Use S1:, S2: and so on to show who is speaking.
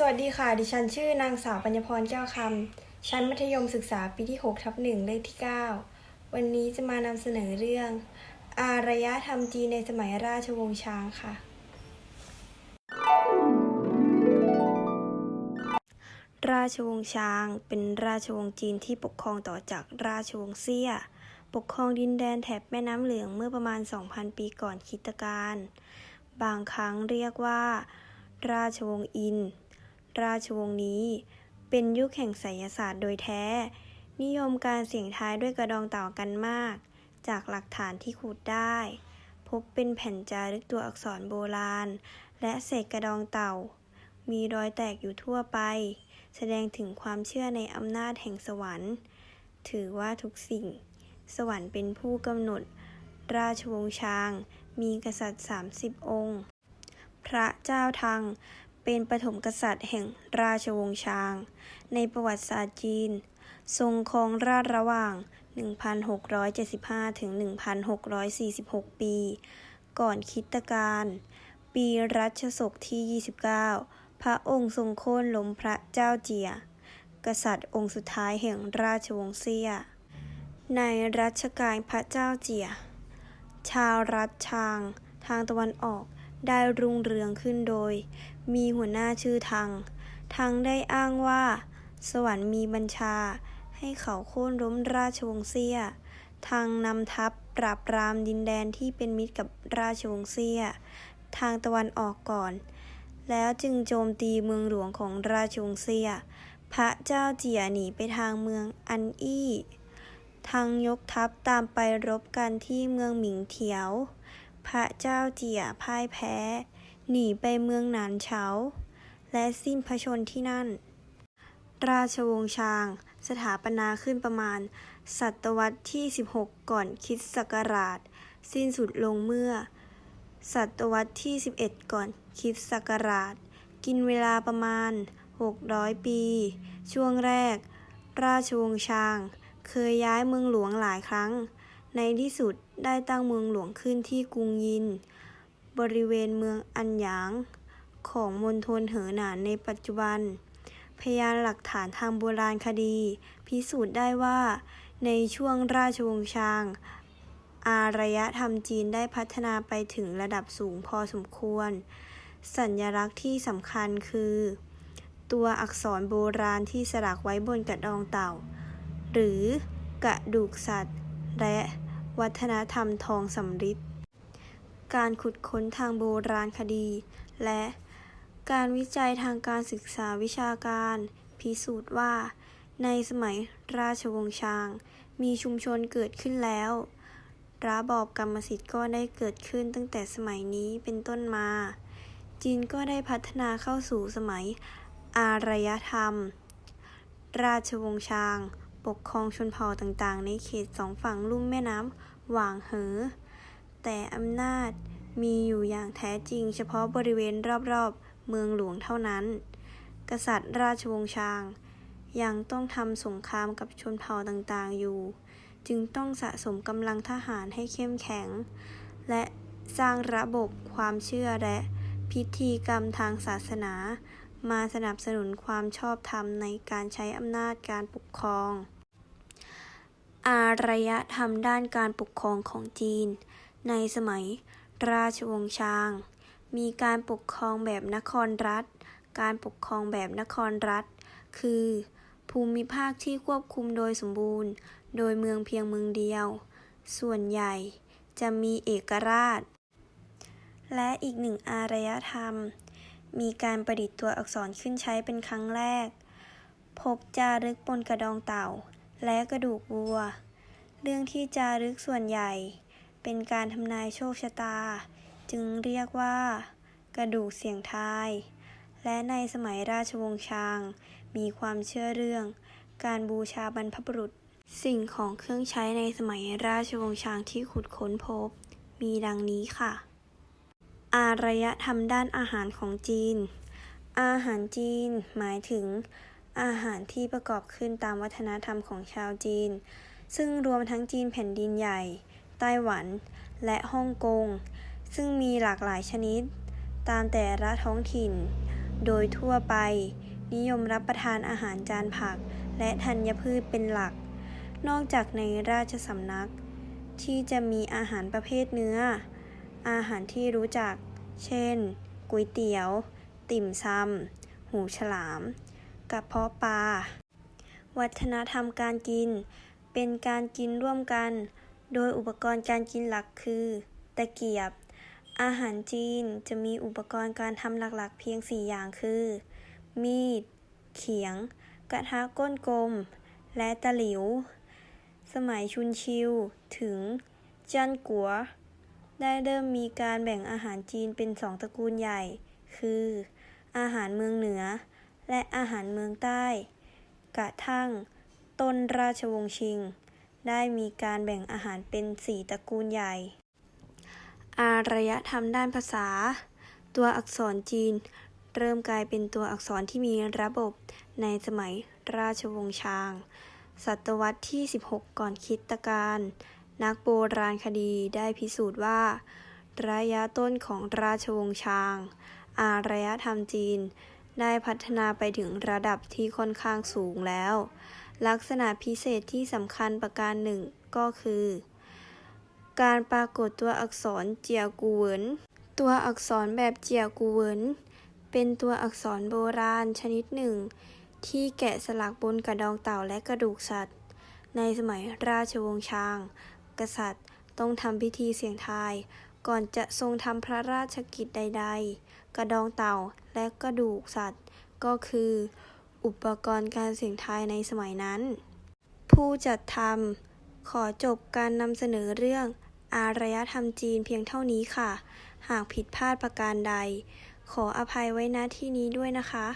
S1: สวัสดีค่ะ ดิฉันชื่อนางสาวปัญญพรแก้วคำ ชั้นมัธยมศึกษาปีที่6ทับหนึ่งเลขที่ 9 วันนี้จะมานำเสนอเรื่อง อารยธรรมจีนในสมัยราชวงศ์ช้างค่ะ ราชวงศ์ช้างเป็นราชวงศ์จีนที่ปกครองต่อจากราชวงศ์เซี่ย ปกครองดินแดนแถบแม่น้ำเหลืองเมื่อประมาณ 2,000 ปีก่อนคริสตกาล บางครั้งเรียกว่า ราชวงศ์อิน ราชวงศ์นี้ เป็นยุคแห่งไสยศาสตร์โดยแท้ นิยมการเสี่ยงทายด้วยกระดองเต่ากันมาก จากหลักฐานที่ขุดได้ พบเป็นแผ่นจารึกตัวอักษรโบราณ และเศษกระดองเต่า มีรอยแตกอยู่ทั่วไป แสดงถึงความเชื่อในอำนาจแห่งสวรรค์ ถือว่าทุกสิ่ง สวรรค์เป็นผู้กำหนด ราชวงศ์ช้าง มีกษัตริย์ 30 องค์ พระเจ้าทัง เป็นปฐมกษัตริย์แห่งราชวงศ์ชาง ในประวัติศาสตร์จีน ทรงครองราชระหว่าง 1,675 ถึง 1,646 ปี ก่อนคิตกาลปีรัชศกที่ 29 พระองค์ทรงโค่นล้มพระเจ้าเจีย กษัตริย์องค์สุดท้ายแห่งราชวงศ์เซี่ย ในรัชกาลพระเจ้าเจีย ชาวรัฐชางทางตะวันออก ได้รุ่งเรืองขึ้นโดย มีหัวหน้าชื่อทัง ทังได้อ้างว่า สวรรค์มีบัญชา ให้เขาโค่นล้มราชวงศ์เซียทังนำทัพปราบปรามดินแดนที่เป็นมิตรกับราชวงศ์เซียทางตะวันออกก่อน แล้วจึงโจมตีเมืองหลวงของราชวงศ์เซีย พระเจ้าเจียหนีไปทางเมืองอันอี้ทังยกทัพตามไปรบกันที่เมืองหมิงเถียว พระเจ้าเจียพ่ายแพ้ หนีไปเมืองหนานเฉา และสิ้นพระชนที่นั่น ราชวงศ์ชาง สถาปนาขึ้นประมาณ ศตวรรษที่ 16 ก่อนคริสต์ศักราช สิ้นสุดลงเมื่อ ศตวรรษที่ 11 ก่อนคริสต์ศักราช กินเวลาประมาณ 600 ปี ช่วงแรก ราชวงศ์ชาง เคยย้ายเมืองหลวงหลายครั้ง ในที่สุด ได้ตั้งเมืองหลวงขึ้นที่กรุงยิน บริเวณเมืองอันหยาง ของมณฑลเหอหนานในปัจจุบัน พยานหลักฐานทางโบราณคดี พิสูจน์ได้ว่า ในช่วงราชวงศ์ชาง อารยธรรมจีนได้พัฒนาไปถึงระดับสูงพอสมควร สัญลักษณ์ที่สำคัญคือ ตัวอักษรโบราณที่สลักไว้บนกระดองเต่า หรือกระดูกสัตว์และ วัฒนธรรมทองสำริดการขุดค้นทางโบราณคดี และการวิจัยทางการศึกษาวิชาการ พิสูจน์ว่า ในสมัยราชวงศ์ชาง มีชุมชนเกิดขึ้นแล้วระบอบกรรมสิทธิ์ก็ได้เกิดขึ้นตั้งแต่สมัยนี้เป็นต้นมา จีนก็ได้พัฒนาเข้าสู่สมัย อารยธรรม ราชวงศ์ชาง ปกครองชนเผ่าต่างๆ ในเขตสองฝั่งลุ่มแม่น้ำหว่างเหอ แต่อำนาจมีอยู่อย่างแท้จริงเฉพาะบริเวณรอบๆ เมืองหลวงเท่านั้น กษัตริย์ราชวงศ์ชาง ยังต้องทำสงครามกับชนเผ่าต่างๆ อยู่ จึงต้องสะสมกำลังทหารให้เข้มแข็ง และสร้างระบบความเชื่อและพิธีกรรมทางศาสนา มาสนับสนุนความชอบธรรมในการใช้อำนาจการปกครอง อารยธรรมด้านการปกครองของจีน ในสมัยราชวงศ์ชาง มีการปกครองแบบนครรัฐ การปกครองแบบนครรัฐ คือ ภูมิภาคที่ควบคุมโดยสมบูรณ์ โดยเมืองเพียงเมืองเดียว ส่วนใหญ่จะมีเอกราช และอีกหนึ่งอารยธรรม มีการประดิษฐ์ตัวอักษรขึ้นใช้เป็นครั้งแรก พบจารึกบนกระดองเต่า และกระดูกวัว เรื่องที่จารึกส่วนใหญ่ เป็นการทำนายโชคชะตา จึงเรียกว่า กระดูกเสียงทาย และในสมัยราชวงศ์ชาง มีความเชื่อเรื่อง การบูชาบรรพบุรุษ สิ่งของเครื่องใช้ในสมัยราชวงศ์ชางที่ขุดค้นพบ มีดังนี้ค่ะ อารยธรรมด้านอาหารของจีน อาหารจีนหมายถึงอาหารที่ประกอบขึ้นตามวัฒนธรรมของชาวจีน ซึ่งรวมทั้งจีนแผ่นดินใหญ่ ไต้หวัน และฮ่องกง ซึ่งมีหลากหลายชนิด ตามแต่ละท้องถิ่น โดยทั่วไป นิยมรับประทานอาหารจานผัก และธัญพืชเป็นหลัก นอกจากในราชสำนัก ที่จะมีอาหารประเภทเนื้อ อาหารที่รู้จัก เช่น ก๋วยเตี๋ยว ติ่มซำ หูฉลาม กระเพาะปลา วัฒนธรรมการกิน เป็นการกินร่วมกัน โดยอุปกรณ์การกินหลักคือ ตะเกียบ อาหารจีนจะมีอุปกรณ์การทำหลักๆ เพียง 4 อย่างคือ มีด เขียง กระทะก้นกลม และตะหลิว สมัยชุนชิว ถึงจันกัว ได้เริ่มมีการแบ่งอาหารจีนเป็นสองตระกูลใหญ่ คือ อาหารเมืองเหนือ และอาหารเมืองใต้ กระทั่ง ต้นราชวงศ์ชิง ได้มีการแบ่งอาหารเป็นสี่ตระกูลใหญ่ อารยธรรมด้านภาษา ตัวอักษรจีน เริ่มกลายเป็นตัวอักษรที่มีระบบในสมัยราชวงศ์ชาง ศตวรรษที่ 16 ก่อนคริสตกาลนักโบราณคดีได้พิสูจน์ว่า ระยะต้นของราชวงศ์ชาง อารยธรรมจีน ได้พัฒนาไปถึงระดับที่ค่อนข้างสูงแล้ว ลักษณะพิเศษที่สำคัญประการหนึ่งก็คือ การปรากฏตัวอักษรเจียกูเวินตัวอักษรแบบเจียกูเวินเป็นตัวอักษรโบราณชนิดหนึ่ง ที่แกะสลักบนกระดองเต่าและกระดูกสัตว์ ในสมัยราชวงศ์ชาง กษัตริย์ต้องทำพิธีเสี่ยงทาย ก่อนจะทรงทำพระราชกิจใด ๆ กระดองเต่าและกระดูกสัตว์ ก็คือ อุปกรณ์การเสี่ยงทายในสมัยนั้น ผู้จัดทำขอจบการนำเสนอเรื่องอารยธรรมจีนเพียงเท่านี้ค่ะ หากผิดพลาดประการใด ขออภัยไว้ณที่นี้ด้วยนะคะ